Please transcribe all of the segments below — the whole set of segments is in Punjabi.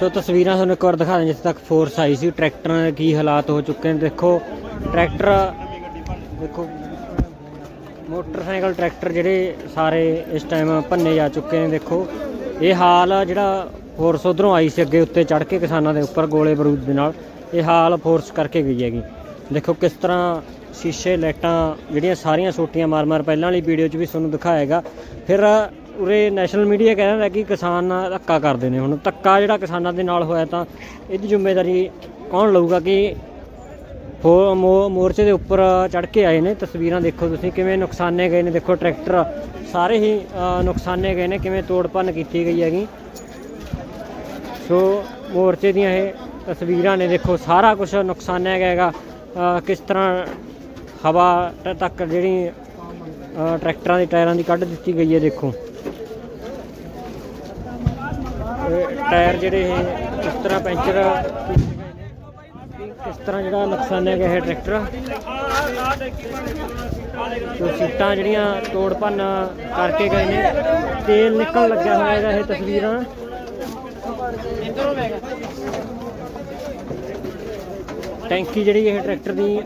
ਸੋ ਤਸਵੀਰਾਂ ਤੁਹਾਨੂੰ ਇੱਕ ਵਾਰ ਦਿਖਾ ਦਿੰਦੇ ਜਿੱਥੇ ਤੱਕ ਫੋਰਸ ਆਈ ਸੀ। ਟਰੈਕਟਰਾਂ ਦੇ ਕੀ ਹਾਲਾਤ ਹੋ ਚੁੱਕੇ ਨੇ। ਦੇਖੋ, ਟਰੈਕਟਰ, ਦੇਖੋ, ਮੋਟਰਸਾਈਕਲ ਟਰੈਕਟਰ ਜਿਹੜੇ ਸਾਰੇ ਇਸ ਟਾਈਮ ਭੰਨੇ ਜਾ ਚੁੱਕੇ ਨੇ। ਦੇਖੋ, ਇਹ ਹਾਲ ਜਿਹੜਾ ਫੋਰਸ ਉਧਰੋਂ ਆਈ ਸੀ ਅੱਗੇ ਉੱਤੇ ਚੜ ਕੇ ਕਿਸਾਨਾਂ ਦੇ ਉੱਪਰ ਗੋਲੇ ਬਰੂਦ ਦੇ ਨਾਲ, ਇਹ ਹਾਲ ਫੋਰਸ ਕਰਕੇ ਗਈ ਹੈਗੀ। ਦੇਖੋ ਕਿਸ ਤਰ੍ਹਾਂ ਸ਼ੀਸ਼ੇ, ਲਾਈਟਾਂ ਜਿਹੜੀਆਂ ਸਾਰੀਆਂ ਸੋਟੀਆਂ ਮਾਰ-ਮਾਰ ਪਹਿਲਾਂ ਵਾਲੀ ਵੀਡੀਓ 'ਚ ਵੀ ਤੁਹਾਨੂੰ ਦਿਖਾਏਗਾ ਫਿਰ ਉਰੇ ਨੈਸ਼ਨਲ ਮੀਡੀਆ ਕਹਿੰਦਾ ਕਿ ਕਿਸਾਨ ਧੱਕਾ ਕਰਦੇ ਨੇ ਹੁਣ। ਧੱਕਾ ਜਿਹੜਾ ਕਿਸਾਨਾਂ ਦੇ ਨਾਲ ਹੋਇਆ ਤਾਂ ਇਹਦੀ ਜ਼ਿੰਮੇਵਾਰੀ ਕੌਣ ਲਊਗਾ ਕਿ ਫੋ ਮੋ- ਮੋਰਚੇ ਦੇ ਉੱਪਰ ਚੜ ਕੇ ਆਏ ਨੇ? ਤਸਵੀਰਾਂ ਦੇਖੋ ਤੁਸੀਂ ਕਿਵੇਂ ਨੁਕਸਾਨੇ ਗਏ ਨੇ। ਦੇਖੋ ਟਰੈਕਟਰ ਸਾਰੇ ਹੀ ਨੁਕਸਾਨੇ ਗਏ ਨੇ। ਕਿਵੇਂ ਤੋੜ ਭੰਨ ਕੀਤੀ ਗਈ ਹੈਗੀ। ਸੋ ਮੋਰਚੇ ਦੀਆਂ ਇਹ ਤਸਵੀਰਾਂ ਨੇ। ਦੇਖੋ ਸਾਰਾ ਕੁਝ ਨੁਕਸਾਨਿਆ ਗਿਆ ਹੈਗਾ। ਕਿਸ ਤਰ੍ਹਾਂ ਹਵਾ ਤੱਕ ਜਿਹੜੀ ਟਰੈਕਟਰਾਂ ਦੇ ਟਾਇਰਾਂ ਦੀ ਕੱਢ ਦਿੱਤੀ ਗਈ ਹੈ, ਦੇਖੋ ਇਹ ਟਾਇਰ ਜਿਹੜੇ ਇਹ ਕਿਸ ਤਰ੍ਹਾਂ ਪੈਂਚਰ ਕਿਸ ਤਰ੍ਹਾਂ ਜਿਹੜਾ ਨੁਕਸਾਨਿਆ ਗਿਆ ਹੈ ਟਰੈਕਟਰ ਸੋ ਸੀਟਾਂ ਜਿਹੜੀਆਂ ਤੋੜ ਭੰਨ ਕਰਕੇ ਗਏ ਨੇ ਤੇਲ ਨਿਕਲ ਲੱਗਿਆ ਹੋਇਆ ਹੈਗਾ ਇਹ ਤਸਵੀਰਾਂ। ਟੈਂਕੀ ਜਿਹੜੀ ਇਹ ਟਰੈਕਟਰ ਦੀ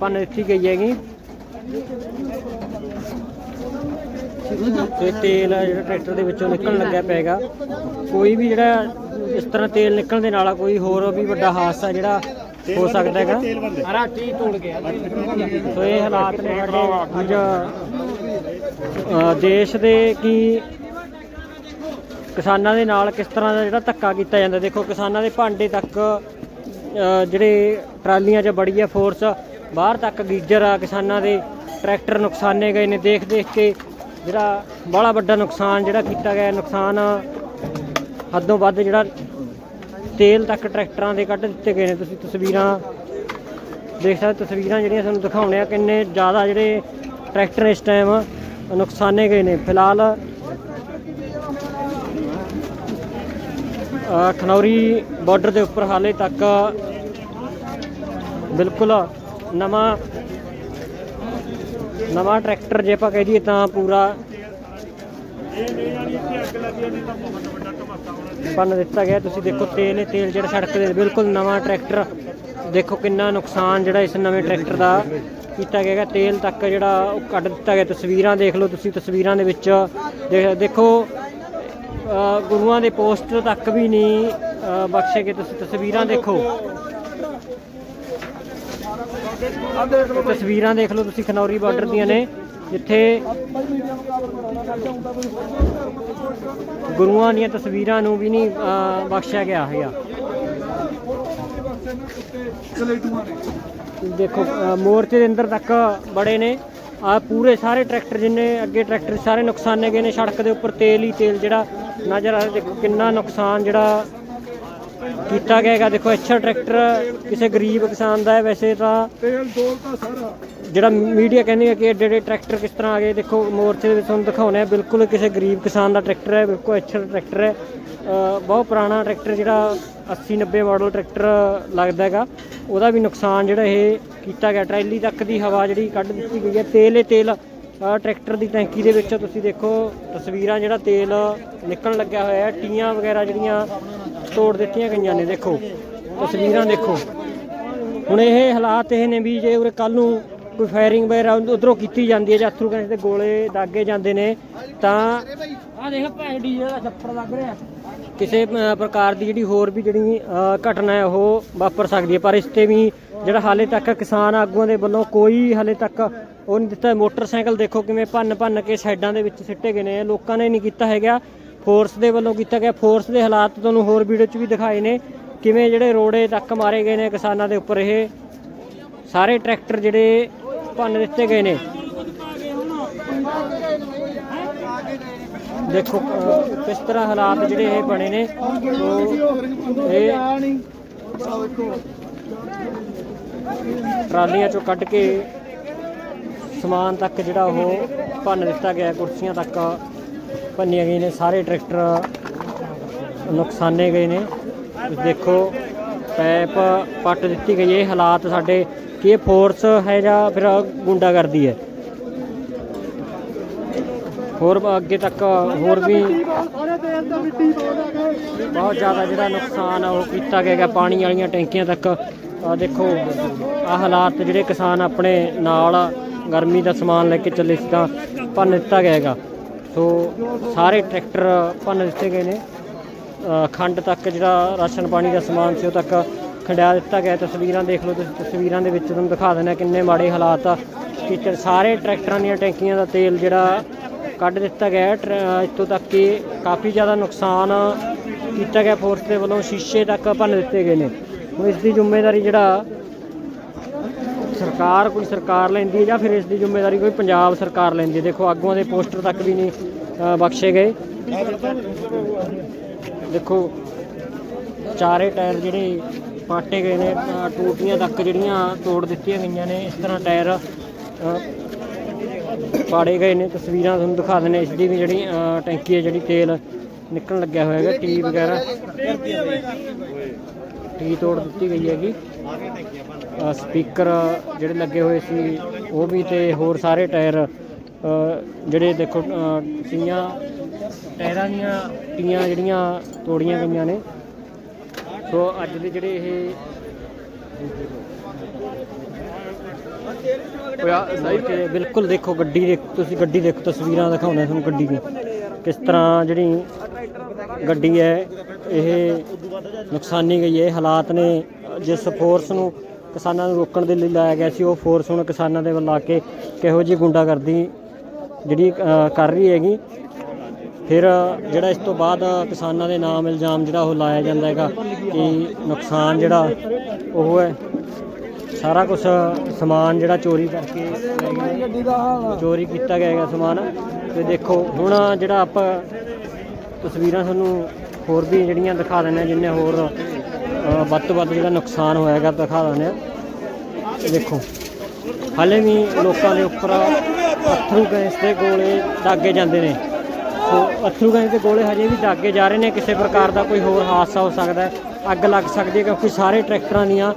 ਭੰਨ ਦਿੱਤੀ ਗਈ ਹੈਗੀ। ਤੇ ਤੇਲ ਆ ਜਿਹੜਾ ਟਰੈਕਟਰ ਦੇ ਵਿੱਚੋਂ ਨਿਕਲਣ ਲੱਗਿਆ ਪਏਗਾ। ਕੋਈ ਵੀ ਜਿਹੜਾ ਇਸ ਤਰ੍ਹਾਂ ਤੇਲ ਨਿਕਲਣ ਦੇ ਨਾਲ ਕੋਈ ਹੋਰ ਵੀ ਵੱਡਾ ਹਾਦਸਾ ਜਿਹੜਾ ਹੋ ਸਕਦਾ ਹੈਗਾ। ਹਰਾ ਟੀ ਤੋੜ ਗਿਆ। ਸੋ ਇਹ ਹਾਲਾਤ ਨੇ ਸਾਡੇ ਅੱਜ ਦੇਸ਼ ਦੇ ਕੀ ਕਿਸਾਨਾਂ ਦੇ ਨਾਲ ਕਿਸ ਤਰ੍ਹਾਂ ਦਾ ਜਿਹੜਾ ਧੱਕਾ ਕੀਤਾ ਜਾਂਦਾ। ਦੇਖੋ ਕਿਸਾਨਾਂ ਦੇ ਭਾਂਡੇ ਤੱਕ ਜਿਹੜੇ ਟਰਾਲੀਆਂ 'ਚ ਬੜੀ ਹੈ ਫੋਰਸ ਬਾਹਰ ਤੱਕ ਗੀਜਰ ਆ। ਕਿਸਾਨਾਂ ਦੇ ਟਰੈਕਟਰ ਨੁਕਸਾਨੇ ਗਏ ਨੇ। ਦੇਖ ਦੇਖ ਕੇ ਜਿਹੜਾ ਬੜਾ ਵੱਡਾ ਨੁਕਸਾਨ ਜਿਹੜਾ ਕੀਤਾ ਗਿਆ, ਨੁਕਸਾਨ ਹੱਦੋਂ ਵੱਧ ਜਿਹੜਾ ਤੇਲ ਤੱਕ ਟਰੈਕਟਰਾਂ ਦੇ ਕੱਢ ਦਿੱਤੇ ਗਏ ਨੇ। ਤੁਸੀਂ ਤਸਵੀਰਾਂ ਦੇਖ ਸਕਦੇ ਤਸਵੀਰਾਂ ਜਿਹੜੀਆਂ ਸਾਨੂੰ ਦਿਖਾਉਣੇ ਆ, ਕਿੰਨੇ ਜ਼ਿਆਦਾ ਜਿਹੜੇ ਟਰੈਕਟਰ ਇਸ ਟਾਈਮ ਨੁਕਸਾਨੇ ਗਏ ਨੇ। ਫਿਲਹਾਲ ਖਨੌਰੀ ਬਾਰਡਰ ਦੇ ਉੱਪਰ ਹਾਲੇ ਤੱਕ ਬਿਲਕੁਲ ਨਵਾਂ ਨਵਾਂ ਟਰੈਕਟਰ ਜੇ ਆਪਾਂ ਕਹਿ ਦਈਏ ਤਾਂ ਪੂਰਾ ਬੰਨ ਦਿੱਤਾ ਗਿਆ। ਤੁਸੀਂ ਦੇਖੋ ਤੇਲ ਹੀ ਤੇਲ ਜਿਹੜਾ ਸੜਕ ਦੇ ਬਿਲਕੁਲ ਨਵਾਂ ਟਰੈਕਟਰ। ਦੇਖੋ ਕਿੰਨਾ ਨੁਕਸਾਨ ਜਿਹੜਾ ਇਸ ਨਵੇਂ ਟਰੈਕਟਰ ਦਾ ਕੀਤਾ ਗਿਆ ਤੇਲ ਤੱਕ ਜਿਹੜਾ ਉਹ ਕੱਢ ਦਿੱਤਾ ਗਿਆ। ਤਸਵੀਰਾਂ ਦੇਖ ਲਓ ਤੁਸੀਂ ਤਸਵੀਰਾਂ ਦੇ ਵਿੱਚ ਦੇਖ- ਦੇਖੋ ਗੁਰੂਆਂ ਦੇ ਪੋਸਟ ਤੱਕ ਵੀ ਨਹੀਂ ਅ, ਬਖਸ਼ੇ ਗਏ। ਤੁਸੀਂ ਤਸਵੀਰਾਂ ਦੇਖੋ। ਤਸਵੀਰਾਂ ਦੇਖ ਲਓ ਤੁਸੀਂ, ਖਨੌਰੀ ਬਾਰਡਰ ਦੀਆਂ ਨੇ, ਜਿੱਥੇ ਗੁਰੂਆਂ ਦੀਆਂ ਤਸਵੀਰਾਂ ਨੂੰ ਵੀ ਨਹੀਂ ਬਖਸ਼ਿਆ ਗਿਆ ਹੈਗਾ। ਦੇਖੋ ਮੋਰਚੇ ਦੇ ਅੰਦਰ ਤੱਕ ਬੜੇ ਨੇ। ਆ ਪੂਰੇ ਸਾਰੇ ਟਰੈਕਟਰ ਜਿੰਨੇ ਅੱਗੇ ਟਰੈਕਟਰ, ਸਾਰੇ ਨੁਕਸਾਨੇ ਗਏ ਨੇ। ਸੜਕ ਦੇ ਉੱਪਰ ਤੇਲ ਹੀ ਤੇਲ ਜਿਹੜਾ, ਨਜ਼ਰ ਆ ਰਿਹਾ ਦੇਖੋ ਕਿੰਨਾ ਨੁਕਸਾਨ ਜਿਹੜਾ ਕੀਤਾ ਗਿਆ ਹੈਗਾ। ਦੇਖੋ, ਅੱਛਾ ਟਰੈਕਟਰ ਕਿਸੇ ਗਰੀਬ ਕਿਸਾਨ ਦਾ ਹੈ ਵੈਸੇ ਤਾਂ। ਤੇਲ ਡੋਲਤਾ ਸਾਰਾ ਜਿਹੜਾ ਮੀਡੀਆ ਕਹਿੰਦੀ ਹੈ ਕਿ ਐਡੇ ਐਡੇ ਟਰੈਕਟਰ ਕਿਸ ਤਰ੍ਹਾਂ ਆ ਗਏ, ਦੇਖੋ, ਮੋਰਚੇ ਦੇ ਵਿੱਚ ਤੁਹਾਨੂੰ ਦਿਖਾਉਣਾ ਹੈ। ਬਿਲਕੁਲ ਕਿਸੇ ਗਰੀਬ ਕਿਸਾਨ ਦਾ ਟਰੈਕਟਰ ਹੈ। ਬਿਲਕੁਲ ਅੱਛਾ ਟਰੈਕਟਰ ਹੈ। ਬਹੁਤ ਪੁਰਾਣਾ ਟਰੈਕਟਰ ਜਿਹੜਾ 80 90 ਮਾਡਲ ਟਰੈਕਟਰ ਲੱਗਦਾ ਹੈਗਾ। ਉਹਦਾ ਵੀ ਨੁਕਸਾਨ ਜਿਹੜਾ ਇਹ ਕੀਤਾ ਗਿਆ। ਟਰੈਲੀ ਤੱਕ ਦੀ ਹਵਾ ਜਿਹੜੀ ਕੱਢ ਦਿੱਤੀ ਗਈ ਹੈ। ਤੇਲ ਹੀ ਤੇਲ ਟਰੈਕਟਰ ਦੀ ਟੈਂਕੀ ਦੇ ਵਿੱਚ ਤੁਸੀਂ ਦੇਖੋ, ਤਸਵੀਰਾਂ ਜਿਹੜਾ ਤੇਲ ਨਿਕਲਣ ਲੱਗਿਆ ਹੋਇਆ ਹੈ। ਟੀਆਂ ਵਗੈਰਾ ਜਿਹੜੀਆਂ ਤੋੜ ਦਿੱਤੀਆਂ ਗਈਆਂ ਨੇ ਦੇਖੋ। ਤਸਵੀਰਾਂ ਦੇਖੋ। ਹੁਣ ਇਹ ਹਾਲਾਤ ਇਹ ਨੇ ਵੀ ਜੇ ਉਰੇ ਕੱਲ ਨੂੰ ਕੋਈ ਫਾਇਰਿੰਗ ਵਗੈਰਾ ਉਧਰੋਂ ਕੀਤੀ ਜਾਂਦੀ ਹੈ ਜਾਂ ਅਥਰੂ ਗੈਸ ਦੇ ਗੋਲੇ ਦਾਗੇ ਜਾਂਦੇ ਨੇ ਤਾਂ ਆ ਦੇਖ ਭੈਣ ਡੀਜੇ ਦਾ ਛੱਪੜ ਲੱਗ ਰਿਹਾ। ਕਿਸੇ ਪ੍ਰਕਾਰ ਦੀ ਜਿਹੜੀ ਹੋਰ ਵੀ ਜਿਹੜੀ ਘਟਨਾ ਹੈ ਉਹ ਵਾਪਰ ਸਕਦੀ ਹੈ। ਪਰ ਇਸ ਤੇ ਵੀ ਜਿਹੜਾ ਹਾਲੇ ਤੱਕ ਕਿਸਾਨ ਆਗੂਆਂ ਦੇ ਵੱਲੋਂ ਕੋਈ ਹਾਲੇ ਤੱਕ ਉਹ ਨਹੀਂ ਦਿੱਤਾ। ਮੋਟਰਸਾਈਕਲ ਦੇਖੋ ਕਿਵੇਂ ਭੰਨ ਭੰਨ ਕੇ ਸਾਈਡਾਂ ਦੇ ਵਿੱਚ ਸਿੱਟੇ ਗਏ ਨੇ। ਲੋਕਾਂ ਨੇ ਨਹੀਂ ਕੀਤਾ ਹੈਗਾ। ਫੋਰਸ ਦੇ ਵੱਲੋਂ ਕੀਤਾ ਗਿਆ। ਫੋਰਸ ਦੇ ਹਾਲਾਤ ਤੁਹਾਨੂੰ ਹੋਰ ਵੀਡੀਓ 'ਚ ਵੀ ਦਿਖਾਏ ਨੇ। ਕਿਵੇਂ ਜਿਹੜੇ ਰੋੜੇ ਤੱਕ ਮਾਰੇ ਗਏ ਨੇ ਕਿਸਾਨਾਂ ਦੇ ਉੱਪਰ ਇਹ। ਸਾਰੇ ਟਰੈਕਟਰ ਜਿਹੜੇ ਭੰਨ ਦਿੱਤੇ ਗਏ ਨੇ। ਦੇਖੋ ਕਿਸ ਤਰ੍ਹਾਂ ਹਾਲਾਤ ਜਿਹੜੇ ਇਹ ਬਣੇ ਨੇ। ਇਹ ਟਰਾਲੀਆਂ ਚੋਂ ਕੱਢ ਕੇ ਸਮਾਨ ਤੱਕ ਜਿਹੜਾ ਉਹ ਭੰਨ ਦਿੱਤਾ ਗਿਆ, ਕੁਰਸੀਆਂ ਤੱਕ। ਭੰਨੀਆਂ ਗਈਆਂ ਨੇ, ਸਾਰੇ ਟਰੈਕਟਰ ਨੁਕਸਾਨੇ ਗਏ ਨੇ। ਦੇਖੋ, ਪੈਪ ਪੱਟ ਦਿੱਤੀ ਗਈ ਇਹ ਹਾਲਾਤ ਸਾਡੇ ਕੀ ਇਹ ਫੋਰਸ ਹੈ ਜਾਂ ਫਿਰ ਗੁੰਡਾਗਰਦੀ ਹੈ? ਹੋਰ ਅੱਗੇ ਤੱਕ ਹੋਰ ਵੀ ਬਹੁਤ ਜ਼ਿਆਦਾ ਜਿਹੜਾ ਨੁਕਸਾਨ ਆ, ਉਹ ਕੀਤਾ ਗਿਆ ਪਾਣੀ ਵਾਲੀਆਂ ਟੈਂਕੀਆਂ ਤੱਕ। ਆ ਦੇਖੋ ਆ ਹਾਲਾਤ ਜਿਹੜੇ ਕਿਸਾਨ ਆਪਣੇ ਨਾਲ ਗਰਮੀ ਦਾ ਸਮਾਨ ਲੈ ਕੇ ਚੱਲੇ ਸੀ ਤਾਂ ਭੰਨ ਦਿੱਤਾ ਗਿਆ ਹੈਗਾ। ਸੋ ਸਾਰੇ ਟਰੈਕਟਰ ਭੰਨ ਦਿੱਤੇ ਗਏ ਨੇ। ਖੰਡ ਤੱਕ ਜਿਹੜਾ ਰਾਸ਼ਨ ਪਾਣੀ ਦਾ ਸਮਾਨ ਸੀ ਉਹ ਤੱਕ ਖੰਡਿਆ ਦਿੱਤਾ ਗਿਆ। ਤਸਵੀਰਾਂ ਦੇਖ ਲਓ ਤੁਸੀਂ। ਤਸਵੀਰਾਂ ਦੇ ਵਿੱਚ ਤੁਹਾਨੂੰ ਦਿਖਾ ਦਿੰਦੇ ਹਾਂ ਕਿੰਨੇ ਮਾੜੇ ਹਾਲਾਤ ਆ। ਕਿ ਸਾਰੇ ਟਰੈਕਟਰਾਂ ਦੀਆਂ ਟੈਂਕੀਆਂ ਦਾ ਤੇਲ ਜਿਹੜਾ ਕੱਢ ਦਿੱਤਾ ਗਿਆ ਹੈ। ਇੱਥੋਂ ਤੱਕ ਕਿ ਕਾਫੀ ਜ਼ਿਆਦਾ ਨੁਕਸਾਨ ਕੀਤਾ ਗਿਆ। ਫੋਰਸ ਦੇ ਵੱਲੋਂ ਸ਼ੀਸ਼ੇ ਤੱਕ ਭੰਨ ਦਿੱਤੇ ਗਏ ਨੇ। ਹੁਣ ਇਸ ਦੀ ਜ਼ਿੰਮੇਵਾਰੀ ਜਿਹੜਾ ਸਰਕਾਰ ਕੋਈ ਸਰਕਾਰ ਲੈਂਦੀ ਹੈ ਜਾਂ ਫਿਰ ਇਸ ਦੀ ਜ਼ਿੰਮੇਵਾਰੀ ਕੋਈ ਪੰਜਾਬ ਸਰਕਾਰ ਲੈਂਦੀ ਹੈ? ਦੇਖੋ, ਆਗੂਆਂ ਦੇ ਪੋਸਟਰ ਤੱਕ ਵੀ ਨਹੀਂ ਬਖਸ਼ੇ ਗਏ। ਦੇਖੋ, ਚਾਰੇ ਟਾਇਰ ਜਿਹੜੇ ਪਾਟੇ ਗਏ ਨੇ ਟੂਟੀਆਂ ਤੱਕ ਜਿਹੜੀਆਂ ਤੋੜ ਦਿੱਤੀਆਂ ਗਈਆਂ ਨੇ, ਇਸ ਤਰ੍ਹਾਂ ਟਾਇਰ ਪਾੜੇ ਗਏ ਨੇ। ਤਸਵੀਰਾਂ ਤੁਹਾਨੂੰ ਦਿਖਾ ਦਿੰਦੇ ਇਸ ਦੀ ਵੀ ਜਿਹੜੀ ਟੈਂਕੀ ਹੈ, ਜਿਹੜੀ ਤੇਲ ਨਿਕਲਣ ਲੱਗਿਆ ਹੋਇਆ ਹੈਗਾ, ਟੀ ਵਗੈਰਾ। ਟੀ ਤੋੜ ਦਿੱਤੀ ਗਈ ਹੈਗੀ। ਸਪੀਕਰ ਜਿਹੜੇ ਲੱਗੇ ਹੋਏ ਸੀ, ਉਹ ਵੀ ਤੇ ਹੋਰ ਸਾਰੇ ਟਾਇਰ ਜਿਹੜੇ ਦੇਖੋ ਟੀਆਂ ਟਾਇਰਾਂ ਦੀਆਂ ਟੀਆਂ ਜਿਹੜੀਆਂ ਤੋੜੀਆਂ ਗਈਆਂ ਨੇ। ਸੋ ਅੱਜ ਦੇ ਜਿਹੜੇ ਇਹ ਬਿਲਕੁਲ ਦੇਖੋ ਗੱਡੀ ਦੇ, ਤੁਸੀਂ ਗੱਡੀ ਦੇਖੋ, ਤਸਵੀਰਾਂ ਦਿਖਾਉਂਦੇ ਤੁਹਾਨੂੰ ਗੱਡੀ ਦੀ ਕਿਸ ਤਰ੍ਹਾਂ ਜਿਹੜੀ ਗੱਡੀ ਹੈ, ਇਹ ਨੁਕਸਾਨੀ ਗਈ ਹੈ, ਇਹ ਹਾਲਾਤ ਨੇ, ਜਿਸ ਫੋਰਸ ਨੂੰ ਕਿਸਾਨਾਂ ਨੂੰ ਰੋਕਣ ਦੇ ਲਈ ਲਾਇਆ ਗਿਆ ਸੀ, ਉਹ ਫੋਰਸ ਹੁਣ ਕਿਸਾਨਾਂ ਦੇ ਵੱਲ ਆ ਕੇ ਕਿਹੋ ਜਿਹੀ ਗੁੰਡਾਗਰਦੀ ਜਿਹੜੀ ਕਰ ਰਹੀ ਹੈਗੀ। ਫਿਰ ਜਿਹੜਾ ਇਸ ਤੋਂ ਬਾਅਦ ਕਿਸਾਨਾਂ ਦੇ ਨਾਮ ਇਲਜ਼ਾਮ ਜਿਹੜਾ ਉਹ ਲਾਇਆ ਜਾਂਦਾ ਹੈਗਾ ਕਿ ਨੁਕਸਾਨ ਜਿਹੜਾ ਉਹ ਹੈ, ਸਾਰਾ ਕੁਝ ਸਮਾਨ ਜਿਹੜਾ ਚੋਰੀ ਕਰਕੇ ਚੋਰੀ ਕੀਤਾ ਗਿਆ ਹੈਗਾ ਸਮਾਨ। ਤੇ ਦੇਖੋ, ਹੁਣ ਜਿਹੜਾ ਆਪਾਂ ਤਸਵੀਰਾਂ ਤੁਹਾਨੂੰ ਹੋਰ ਵੀ ਜਿਹੜੀਆਂ ਦਿਖਾ ਦਿੰਦੇ ਹਾਂ, ਜਿੰਨੇ ਹੋਰ ਵੱਧ ਤੋਂ ਵੱਧ ਜਿਹੜਾ ਨੁਕਸਾਨ ਹੋਇਆ ਹੈਗਾ ਦਿਖਾ ਦਿੰਦੇ ਹਾਂ। ਦੇਖੋ। ਹਾਲੇ ਵੀ ਲੋਕਾਂ ਦੇ ਉੱਪਰ ਅਥਰੂ ਗੈਸ ਦੇ ਗੋਲੇ ਦਾਗੇ ਜਾਂਦੇ ਨੇ। ਸੋ ਅਥਰੂ ਗੈਸ ਦੇ ਗੋਲੇ ਹਜੇ ਵੀ ਦਾਗੇ ਜਾ ਰਹੇ ਨੇ। ਕਿਸੇ ਪ੍ਰਕਾਰ ਦਾ ਕੋਈ ਹੋਰ ਹਾਦਸਾ ਹੋ ਸਕਦਾ ਹੈ। ਅੱਗ ਲੱਗ ਸਕਦੀ ਹੈ ਕਿਉਂਕਿ ਸਾਰੇ ਟਰੈਕਟਰਾਂ ਦੀਆਂ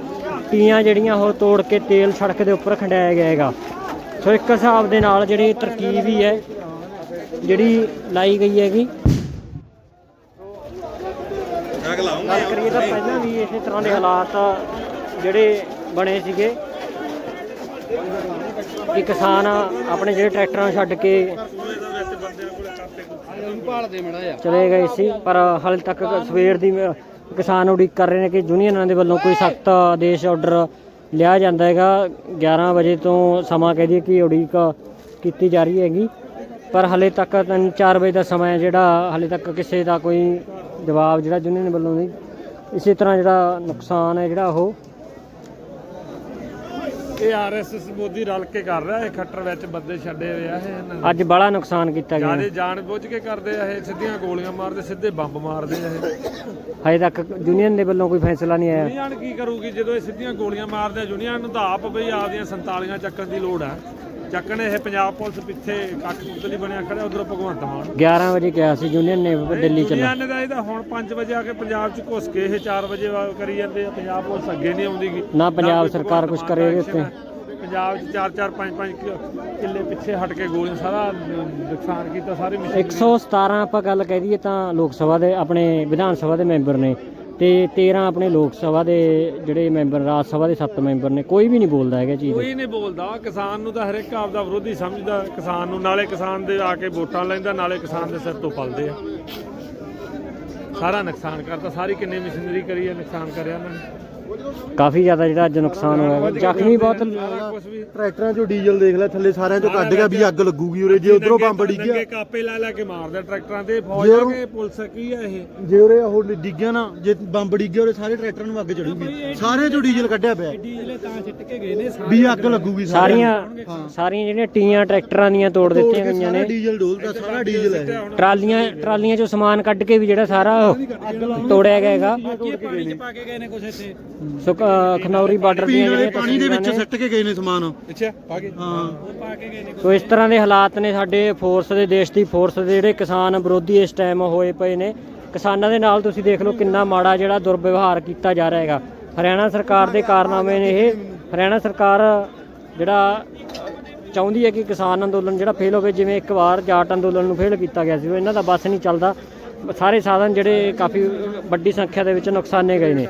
ਟੀਆਂ ਜਿਹੜੀਆਂ ਉਹ ਤੋੜ ਕੇ ਤੇਲ ਸੜਕ ਦੇ ਉੱਪਰ ਖੰਡਾਇਆ ਗਿਆ ਹੈਗਾ। ਸੋ ਇੱਕ ਹਿਸਾਬ ਦੇ ਨਾਲ ਜਿਹੜੀ ਤਰਕੀਬ ਹੀ ਹੈ, ਜਿਹੜੀ ਲਾਈ ਗਈ ਹੈਗੀ ਗੱਲ ਕਰੀਏ ਤਾਂ ਪਹਿਲਾਂ ਵੀ ਇਸੇ ਤਰ੍ਹਾਂ ਦੇ ਹਾਲਾਤ ਜਿਹੜੇ ਬਣੇ ਸੀਗੇ ਕਿ ਕਿਸਾਨ ਆਪਣੇ ਜਿਹੜੇ ਟਰੈਕਟਰਾਂ ਨੂੰ ਛੱਡ ਕੇ ਚਲੇ ਗਏ ਸੀ, ਪਰ ਹਾਲੇ ਤੱਕ ਸਵੇਰ ਦੀ ਕਿਸਾਨ ਉਡੀਕ ਕਰ ਰਹੇ ਨੇ ਕਿ ਯੂਨੀਅਨਾਂ ਦੇ ਵੱਲੋਂ ਕੋਈ ਸਖਤ ਆਦੇਸ਼ ਆਰਡਰ ਲਿਆ ਜਾਂਦਾ ਹੈਗਾ। 11 ਵਜੇ ਤੋਂ ਸਮਾਂ ਕਹਿ ਦਈਏ ਕਿ ਉਡੀਕ ਕੀਤੀ ਜਾ ਰਹੀ ਹੈਗੀ, ਪਰ ਹਾਲੇ ਤੱਕ 3-4 ਵਜੇ ਦਾ ਸਮਾਂ ਹੈ ਜਿਹੜਾ ਹਾਲੇ ਤੱਕ ਕਿਸੇ ਦਾ ਕੋਈ ਜਵਾਬ ਜਿਹੜਾ ਯੂਨੀਅਨ ਵੱਲੋਂ ਨਹੀਂ ਇਸੇ ਤਰ੍ਹਾਂ ਜਿਹੜਾ ਨੁਕਸਾਨ ਹੈ ਜਿਹੜਾ ਉਹ ਇਹ ਆਰਐਸਐਸ ਮੋਦੀ ਰਲ ਕੇ ਕਰ ਰਿਹਾ ਇਹ ਖੱਟਰ ਵਿੱਚ ਬੰਦੇ ਛੱਡੇ ਹੋਏ ਆ ਇਹ। ਅੱਜ ਬੜਾ ਨੁਕਸਾਨ ਕੀਤਾ ਗਿਆ। ਜਿਆਦੇ ਜਾਣ ਬੁੱਝ ਕੇ ਕਰਦੇ ਆ ਇਹ ਸਿੱਧੀਆਂ ਗੋਲੀਆਂ ਮਾਰਦੇ ਸਿੱਧੇ ਬੰਬ ਮਾਰਦੇ ਆ ਇਹ। ਹਜੇ ਤੱਕ ਯੂਨੀਅਨ ਦੇ ਵੱਲੋਂ ਕੋਈ ਫੈਸਲਾ ਨਹੀਂ ਆਇਆ। ਯੂਨੀਅਨ ਕੀ ਕਰੂਗੀ ਜਦੋਂ ਇਹ ਸਿੱਧੀਆਂ ਗੋਲੀਆਂ ਮਾਰਦੇ ਆ ਯੂਨੀਅਨ ਨੂੰ ਤਾਂ ਆਪ ਬਈ ਆਪਦੀਆਂ 47 ਚੱਕਣ ਦੀ ਲੋੜ ਆ। ਚੱਕਣ ਇਹ ਪੰਜਾਬ ਪੁਲਿਸ ਪਿੱਛੇ ਕੁੱਤਲੀ ਬਣਿਆ ਖੜਾ ਉਧਰ ਭਗਵੰਤ ਮਾਨ। 11 ਵਜੇ ਕਿਹਾ ਸੀ ਯੂਨੀਅਨ ਨੇ ਦਿੱਲੀ ਚੱਲਣਾ। ਯੂਨੀਅਨ ਦਾ ਇਹਦਾ ਹੁਣ 5 ਵਜੇ ਆ ਕੇ ਪੰਜਾਬ 'ਚ ਘੁਸ ਕੇ ਇਹ 4 ਵਜੇ ਵਾ- ਕਰੀ ਜਾਂਦੇ ਆ ਪੰਜਾਬ ਪੁਲਿਸ ਅੱਗੇ ਨਹੀਂ ਆਉਂਦੀਗੀ ਨਾ ਪੰਜਾਬ ਕੋਈ ਸਰਕਾਰ ਕੁਝ ਭਗਵੰਤ ਕਰੇ ਇਹਦੇ ਦਾ action। ਪੰਜਾਬ 'ਚ 4 4 5 5 ਕਿੱਲੇ ਪਿੱਛੇ ਹਟ ਕੇ ਗੋਲੀਆਂ ਸਾਰਾ ਨੁਕਸਾਨ ਕੀਤਾ ਸਾਰੇ ਮਸ਼ੀਨਰੀ 117 ਆਪਾਂ ਗੱਲ ਕਹਿ ਦਈਏ ਤਾਂ ਲੋਕ ਸਭਾ ਦੇ ਆਪਣੇ ਵਿਧਾਨ ਸਭਾ ਦੇ ਮੈਂਬਰ ਨੇ। ਤੇ 13 ਆਪਣੇ ਲੋਕ ਸਭਾ ਦੇ ਜਿਹੜੇ ਮੈਂਬਰ, ਰਾਜ ਸਭਾ ਦੇ 7 ਮੈਂਬਰ ਨੇ, ਕੋਈ ਵੀ ਨਹੀਂ ਬੋਲਦਾ ਹੈਗਾ ਚੀਜ਼। ਕੋਈ ਨਹੀਂ ਬੋਲਦਾ। ਕਿਸਾਨ ਨੂੰ ਤਾਂ ਹਰ ਇੱਕ ਆਪਦਾ ਵਿਰੋਧੀ ਸਮਝਦਾ। ਕਿਸਾਨ ਨੂੰ ਨਾਲੇ ਕਿਸਾਨ ਦੇ ਆ ਕੇ ਵੋਟਾਂ ਲੈਂਦਾ, ਨਾਲੇ ਕਿਸਾਨ ਦੇ ਸਿਰ ਤੋਂ ਪਲਦੇ ਆ। ਸਾਰਾ ਨੁਕਸਾਨ ਕਰਤਾ। ਸਾਰੀ ਕਿੰਨੇ ਮਸ਼ੀਨਰੀ ਕਰੀ ਆ, ਨੁਕਸਾਨ ਕਰਿਆ ਉਹਨਾਂ ਨੇ। ਕਾਫੀ ਜ਼ਿਆਦਾ ਜਿਹੜਾ ਅੱਜ ਨੁਕਸਾਨ ਹੋਇਆ। ਜ਼ਖਮੀ ਬਹੁਤ ਸਾਰਾ ਟਰੈਕਟਰਾਂ ਚੋਂ ਡੀਜ਼ਲ ਦੇਖ ਲੈ ਥੱਲੇ ਸਾਰਿਆਂ ਚੋਂ ਕੱਢ ਗਿਆ ਵੀ ਅੱਗ ਲੱਗੂਗੀ ਉਰੇ ਜੇ ਉਧਰੋਂ ਬੰਬ ਡਿੱਗਿਆ। ਕਾਪੇ ਲਾ ਲਾ ਕੇ ਮਾਰਦੇ ਟਰੈਕਟਰਾਂ ਤੇ ਫੌਜ ਆ ਕੇ ਪੁਲਿਸ ਕੀ ਆ ਇਹ? ਜੇ ਉਰੇ ਉਹ ਡਿੱਗਿਆ ਨਾ ਜੇ ਬੰਬ ਡਿੱਗਿਆ ਉਰੇ ਸਾਰੇ ਟਰੈਕਟਰਾਂ ਨੂੰ ਅੱਗ ਚੜੂਗੀ ਸਾਰਿਆਂ ਚੋਂ ਡੀਜ਼ਲ ਕੱਢਿਆ ਪਿਆ। ਡੀਜ਼ਲ ਤਾਂ ਸਿੱਟ ਕੇ ਗਏ ਨੇ ਵੀ ਅੱਗ ਲੱਗੂਗੀ ਸਾਰੀਆਂ ਸਾਰੀਆਂ ਜਿਹੜੀਆਂ ਟੀਆਂ ਟਰੈਕਟਰਾਂ ਦੀਆਂ ਤੋੜ ਦਿੱਤੀਆਂ ਗਈਆਂ ਸਾਰਾ ਨੇ। ਡੀਜ਼ਲ ਡੋਲਦਾ ਸਾਰਾ ਡੀਜ਼ਲ ਹੈ। ਟਰਾਲੀਆਂ ਟਰਾਲੀਆਂ ਚੋਂ ਸਮਾਨ ਕੱਢ ਕੇ ਵੀ ਜਿਹੜਾ ਸਾਰਾ ਤੋੜਿਆ ਗਿਆ ਹੈਗਾ। ਪਾਣੀ ਚ ਪਾ ਕੇ ਗਏ ਨੇ ਕੁਛ ਇੱਥੇ। ਸੋ ਖਨੌਰੀ ਬਾਰਡਰ ਦੀਆਂ ਪੀਣ ਵਾਲੇ ਜਿਹੜੀਆਂ ਪਾਣੀ ਦੇ ਵਿੱਚ ਤਸਵੀਰਾਂ ਨੇ। ਸਿੱਟ ਕੇ ਗਏ ਨੇ ਸਮਾਨ। ਅੱਛਾ ਪਾ ਕੇ। ਹਾਂ। ਪਾ ਕੇ ਗਏ ਨੇ। ਸੋ ਇਸ ਤਰ੍ਹਾਂ ਦੇ ਹਾਲਾਤ ਨੇ ਸਾਡੇ ਫੋਰਸ ਦੇ ਦੇਸ਼ ਦੀ ਫੋਰਸ ਦੇ ਜਿਹੜੇ ਕਿਸਾਨ ਵਿਰੋਧੀ ਇਸ ਟਾਈਮ ਹੋਏ ਪਏ ਨੇ। ਕਿਸਾਨਾਂ ਦੇ ਨਾਲ ਤੁਸੀਂ ਦੇਖ ਲਓ ਕਿੰਨਾ ਮਾੜਾ ਜਿਹੜਾ ਦੁਰਵਿਵਹਾਰ ਕੀਤਾ ਜਾ ਰਿਹਾ ਹੈਗਾ। ਹਰਿਆਣਾ ਸਰਕਾਰ ਦੇ ਕਾਰਨਾਮੇ ਨੇ ਇਹ। ਹਰਿਆਣਾ ਸਰਕਾਰ ਜਿਹੜਾ ਚਾਹੁੰਦੀ ਹੈ ਕਿ ਕਿਸਾਨ ਅੰਦੋਲਨ ਜਿਹੜਾ ਫੇਲ ਹੋਵੇ ਜਿਵੇਂ ਇੱਕ ਵਾਰ ਜਾਟ ਅੰਦੋਲਨ ਨੂੰ ਫੇਲ ਕੀਤਾ ਗਿਆ ਸੀ ਉਹ ਇਹਨਾਂ ਦਾ ਬਸ ਨਹੀਂ ਚੱਲਦਾ। ਸਾਰੇ ਸਾਧਨ ਜਿਹੜੇ ਕਾਫੀ ਵੱਡੀ ਸੰਖਿਆ ਦੇ ਵਿੱਚ ਨੁਕਸਾਨੇ ਗਏ ਨੇ।